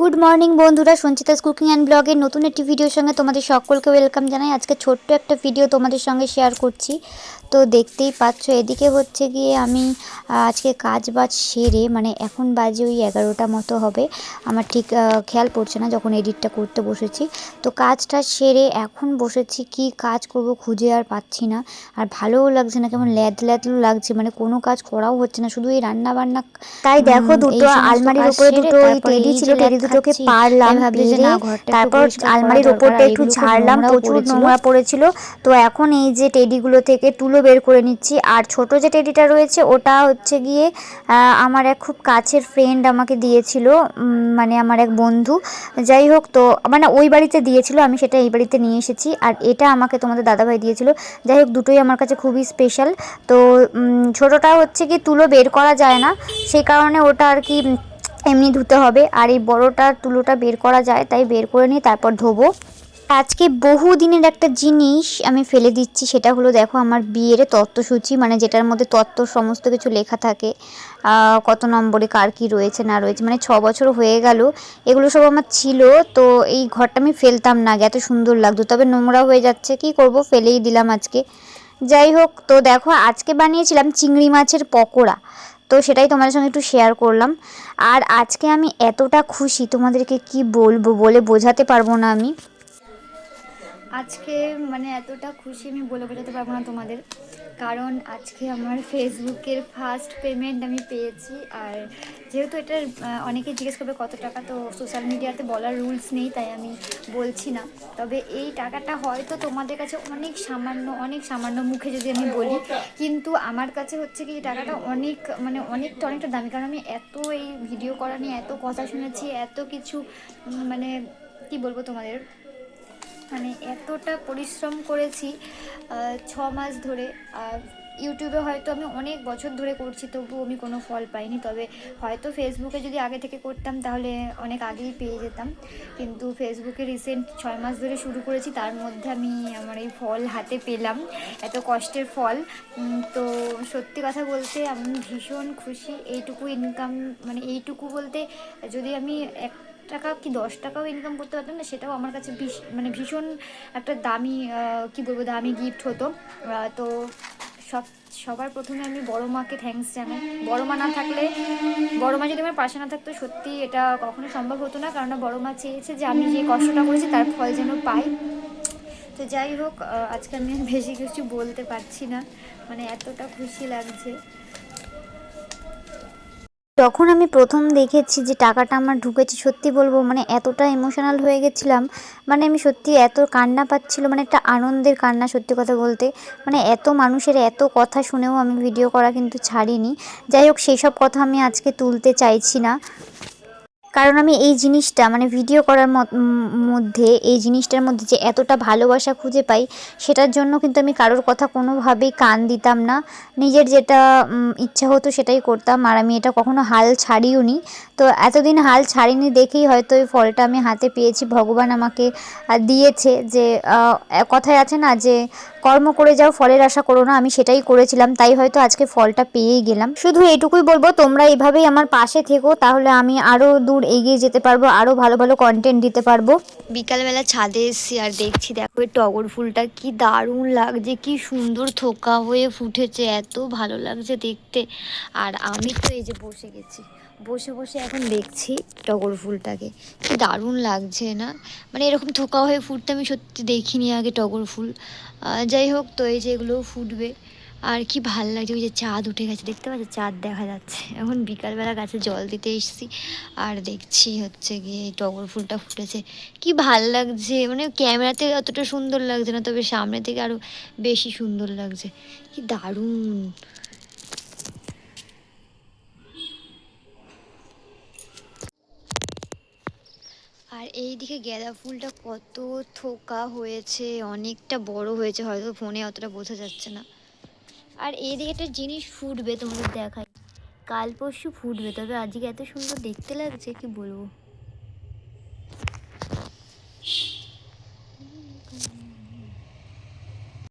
Good morning বন্ধুরা। Sanchita's cooking and ব্লগের নতুন একটি ভিডিওর সঙ্গে তোমাদের সকলকে ওয়েলকাম জানাই। আজকে ছোট্ট একটা ভিডিও তোমাদের সঙ্গে শেয়ার করছি। তো দেখতেই পাচ্ছ এদিকে হচ্ছে গিয়ে আমি আজকে কাজ বাজ সেরে মানে এখন বাজে ওই এগারোটা মতো হবে। আমার ঠিক খেয়াল পড়ছে না যখন এডিটটা করতে বসেছি। তো কাজটা সেরে এখন বসেছি কি কাজ করব খুঁজে আর পাচ্ছি না। আর ভালোও লাগছে না কেমন ল্যাদ ল্যাদলো লাগছে মানে কোনো কাজ করাও হচ্ছে না শুধু এই রান্না বান্না তাই দেখো দুটো আলমারির উপরে দুটো টেডি ছিল দুটোকে পারলাম পেরে। তারপর আলমারির ওপরটা একটু ঝাড়লাম প্রচুর নোংরা পড়েছিল। তো এখন এই যে টেডিগুলো থেকে তুলো বের করে নিচ্ছি। আর ছোট যে টেডিটা রয়েছে ওটা হচ্ছে গিয়ে আমার এক খুব কাছের ফ্রেন্ড আমাকে দিয়েছিল মানে আমার এক বন্ধু। যাই হোক তো মানে ওই বাড়িতে দিয়েছিল আমি সেটা এই বাড়িতে নিয়ে এসেছি। আর এটা আমাকে তোমাদের দাদাভাই দিয়েছিল। যাই হোক দুটোই আমার কাছে খুবই স্পেশাল তো ছোটটা হচ্ছে কি তুলো বের করা যায় না। সেই কারণে ওটা আর কি এমনি ধুতে হবে। আর এই বড়টা তুলোটা বের করা যায়, তাই বের করে নিয়ে তারপর ধোবো। আজকে বহু দিনের একটা জিনিস আমি ফেলে দিচ্ছি, সেটা হলো দেখো আমার বিয়ের তত্ত্বসূচি মানে যেটার মধ্যে তত্ত্ব সমস্ত কিছু লেখা থাকে কত নম্বরে কার কি রয়েছে, না রয়েছে মানে ছ বছর হয়ে গেল, এগুলো সব আমার ছিল, তো এই ঘরটা আমি ফেলতাম না এত সুন্দর লাগতো, তবে নোংরা হয়ে যাচ্ছে, কি করব, ফেলেই দিলাম আজকে। যাই হোক, তো দেখো আজকে বানিয়েছিলাম চিংড়ি মাছের পকোড়া তো সেটাই তোমাদের সঙ্গে একটু শেয়ার করলাম। আর আজকে আমি এতটা খুশি তোমাদেরকে কি বলব বলে বোঝাতে পারব না আমি। আজকে মানে এতটা খুশি আমি বলে বোঝাতে পারব না তোমাদের। কারণ আজকে আমার ফেসবুকের ফার্স্ট পেমেন্ট আমি পেয়েছি আর যেহেতু এটা অনেকে জিজ্ঞেস করবে কত টাকা, তো সোশ্যাল মিডিয়াতে বলার রুলস নেই, তাই আমি বলছি না। তবে এই টাকাটা হয়তো তোমাদের কাছে অনেক সামান্য অনেক সামান্য মুখে যদি আমি বলি, কিন্তু আমার কাছে হচ্ছে কি এই টাকাটা অনেক মানে অনেকটা অনেকটা দামি। কারণ আমি এত এই ভিডিও করা নিয়ে এত কথা শুনেছি, এত কিছু মানে কি বলব তোমাদের? মানে এতটা পরিশ্রম করেছি ছ মাস ধরে। আর ইউটিউবে হয়তো আমি অনেক বছর ধরে করছি, তবুও আমি কোনো ফল পাইনি। তবে হয়তো ফেসবুকে যদি আগে থেকে করতাম, তাহলে অনেক আগেই পেয়ে যেতাম। কিন্তু ফেসবুকে রিসেন্ট ছয় মাস ধরে শুরু করেছি, তার মধ্যে আমি আমার এই ফল হাতে পেলাম। এত কষ্টের ফল। তো সত্যি কথা বলতে আমি ভীষণ খুশি। এইটুকু ইনকাম মানে এইটুকু বলতে যদি আমি এক টাকা কি দশ টাকাও ইনকাম করতে পারতাম না, সেটাও আমার কাছে ভীষ- মানে ভীষণ একটা দামি কি বলব, দামি গিফট হতো। তো সব সবার প্রথমে আমি বড় মাকে থ্যাঙ্কস জানাই। বড় মা না থাকলে, বড় মা যদি আমার পাশে না থাকতো, সত্যি এটা কখনো সম্ভব হতো না। কারণ বড় মা চেয়েছে যে আমি যে কষ্টটা করেছি, তার ফল যেন পাই। তো যাই হোক আজকে আমি বেশি কিছু বলতে পারছি না। মানে এতটা খুশি লাগছে। যখন আমি প্রথম দেখেছি যে টাকাটা আমার ঢুকেছে, সত্যি বলব মানে এতটা ইমোশনাল হয়ে গেছিলাম। মানে আমি সত্যি এত কান্না পাচ্ছিল মানে একটা আনন্দের কান্না সত্যি কথা বলতে। মানে এত মানুষের এত কথা শুনেও আমি ভিডিও করা কিন্তু ছাড়িনি। যাই হোক, সেই সব কথা আমি আজকে তুলতে চাইছি না। কারণ আমি এই জিনিসটা মানে ভিডিও করার মধ্যে, এই জিনিসটার মধ্যে যে এতটা ভালোবাসা খুঁজে পাই, সেটার জন্য কিন্তু আমি কারোর কথা কোনোভাবেই কান দিতাম না। নিজের যেটা ইচ্ছা হতো সেটাই করতাম, আর আমি এটা কখনো হাল ছাড়িও নি তো এতদিন হাল ছাড়িনি দেখেই হয়তো এই ফলটা আমি হাতে পেয়েছি। ভগবান আমাকে দিয়েছে যে কথায় আছে না যে কর্ম করে যাও, ফলের আশা করো না, আমি সেটাই করেছিলাম, তাই হয়তো আজকে ফলটা পেয়েই গেলাম। শুধু এটুকুই বলব, তোমরা এভাবেই আমার পাশে থেকো, তাহলে আমি আরও দূর এগিয়ে যেতে পারব আরও ভালো ভালো কন্টেন্ট দিতে পারব। বিকালবেলা ছাদে এসেছি আর দেখছি, দেখো এই টগর ফুলটা কি দারুণ লাগছে, কি সুন্দর থোকা হয়ে ফুটেছে, এত ভালো লাগছে দেখতে। আর আমি তো এই যে বসে গেছি, বসে বসে এখন দেখছি টগর ফুলটাকে, কি দারুণ লাগছে না? মানে এরকম থোকা হয়ে ফুটতে আমি সত্যি দেখিনি আগে টগর ফুল। যাই হোক, তো এই যে এগুলোও ফুটবে। আর কি ভালো লাগছে, ওই যে চাঁদ উঠে গেছে, দেখতে পাচ্ছ? চাঁদ দেখা যাচ্ছে। এখন বিকালবেলা গাছে জল দিতে এসেছি, আর দেখছি হচ্ছে গিয়ে টগর ফুলটা ফুটেছে। কি ভালো লাগছে মানে ক্যামেরাতে অতটা সুন্দর লাগছে না, তবে সামনে থেকে আরও বেশি সুন্দর লাগছে। কি দারুণ! আর এই দিকে গাঁদা ফুলটা কত থোকা হয়েছে, অনেকটা বড় হয়েছে, হয়তো ফোনে অতটা বোঝা যাচ্ছে না। আর এইদিকে একটা জিনিস ফুটবে তোমাদের দেখায় কাল পরশু ফুটবে, তবে আজকে এত সুন্দর দেখতে লাগছে, কি বলব?